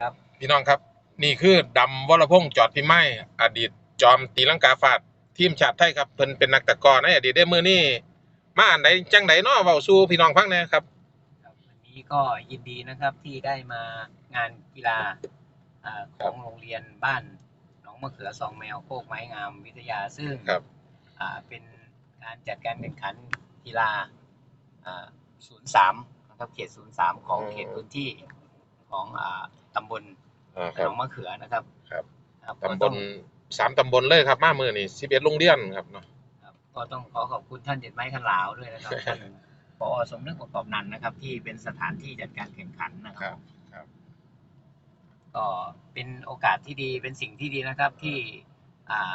ครับ พี่น้องครับ นี่คือดำวรพงษ์จอดพิไม้อดีตจอมตีลังกาฟาดทีมชาติไทยครับเพิ่นเป็นนักตะกร้อในอดีตได้มือนี่มาอันใดจังใดเนาะเว้าสู่พี่น้องฟังแหนะครับ ครับวันนี้ก็ยินดีนะครับที่ได้มางานกีฬาอ่าของโรงเรียนบ้านหนองมะเขือสองแมวโคกไม้งามวิทยาซึ่งครับ อ่าเป็นการจัดการแข่งขันกีฬาอ่า03 นะครับเขต 03 ของอืมเขตพื้นที่ ของอ่าตำบลอ่าคหรันบองมะเขือนะครับครับครับก็ตำบต้อลงสามตำบลเลยครับ มามือนี่11โรงเรียนครับเนาะ ครับก็ต้องขอขอบคุณท่านเด็ดไม้ขันหลาวด้วยนะครับท่านปอสมนึกประกอบนันท์นะครับ ที่เป็นสถานที่จัดการแข่งขันนะคครัรับบครับ ก็เป็นโอกาสที่ดีเป็นสิ่งที่ดีนะครับที่อ่า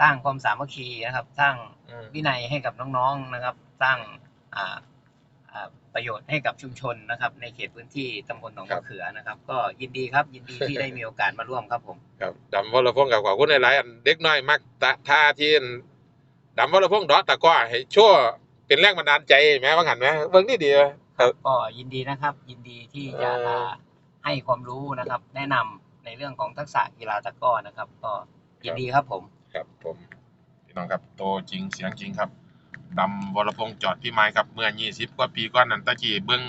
สร้างความสามัคคีนะครับ สร้างอืมวินัยให้กับน้องๆนะครับ สร้างอ่าอ่า ประโยชน์ให้กับชุมชนนะครับ ในเขตพื้นที่ตำบลหนองมะเขือนะครับ ก็ยินดีครับยินดีที่ได้มีโอกาสมาร่วมครับผมครับดำวรพงษ์กับขอบคุณหลายๆอันเด็กน้อยมักตะท่าที่อันดำวรพงษ์ดอตะกร้อให้ชั่วเป็นแรงบันดาลใจแม้ว่าหันไหมเบิ่งนี่ดีไหมครับก็ยินดีนะครับ ยินดีที่จะเอ่อให้ความรู้นะครับ แนะนำในเรื่องของทักษะกีฬาตะกร้อนะครับ ก็ยินดีครับผม ครับผมพี่น้องครับโตจริงเสียงจริงครับ ดำวรพงษ์จอดพี่ไม้ครับเมื่อ20กว่าปีก่อนนั้นตะกี้เบิ่ง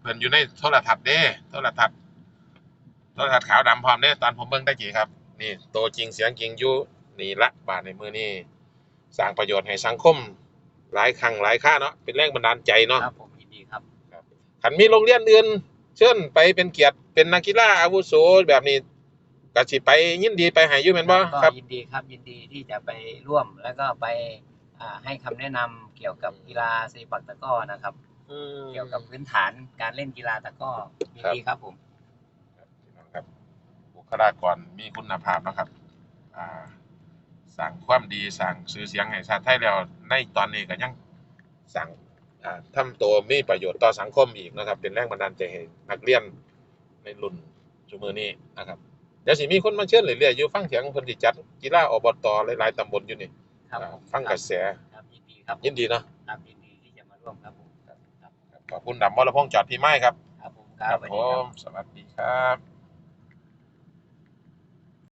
เพิ่นอยู่ในโทรทัศน์เด้โทรทัศน์โทรทัศน์ขาวดำพร้อมเด้ตอนผมเบิ่งตะกี้ครับ นี่โตจริงเสียงจริงอยู่นี่ละบาดในมือนี่สร้างประโยชน์ให้สังคม หลายครั้งหลายค่าเนาะเป็นแรงบันดาลใจเนาะครับผมยินดีครับคันมีโรงเรียนอื่นเชิญไปเป็นเกียรติเป็นนักกีฬาอาวุโสแบบนี้ก็สิไปยินดีไปให้อยู่แม่นบ่ก็ครับยินดีครับยินดีที่จะไปร่วมแล้วก็ไปอ่า ให้คำแนะนำเกี่ยวกับกีฬาซีปักตะกร้อนะครับอืมเกี่ยวกับพื้นฐานการเล่นกีฬาตะกร้อยินดีครับผมพี่น้องครับบุคลากรมีคุณภาพเนาะครับอ่าสั่งความดีสั่งชื่อเสียงให้ชาติไทยแล้วในตอนนี้ก็ยังสั่งอ่าทำตัวมีประโยชน์ต่อสังคมอีกนะครับ เป็นแรงบันดาลใจให้นักเรียนในรุ่นชุมือนี้นะครับเดี๋ยวสิมีคนมาเชิญเรื่อยๆอยู่ฟังเสียงเพิ่นสิจัดกีฬาอบตหลายๆตำบลอยู่นี่ ครับอ่าผมฟังกระแสครับยินดีครับยินดีเนาะครับยินดีที่จะมาร่วมครับผมครับขอบคุณดำวรพงษ์จอดพี่ไม้ครับ ครับผมครับสวัสผดีครับมสวัสดีครับ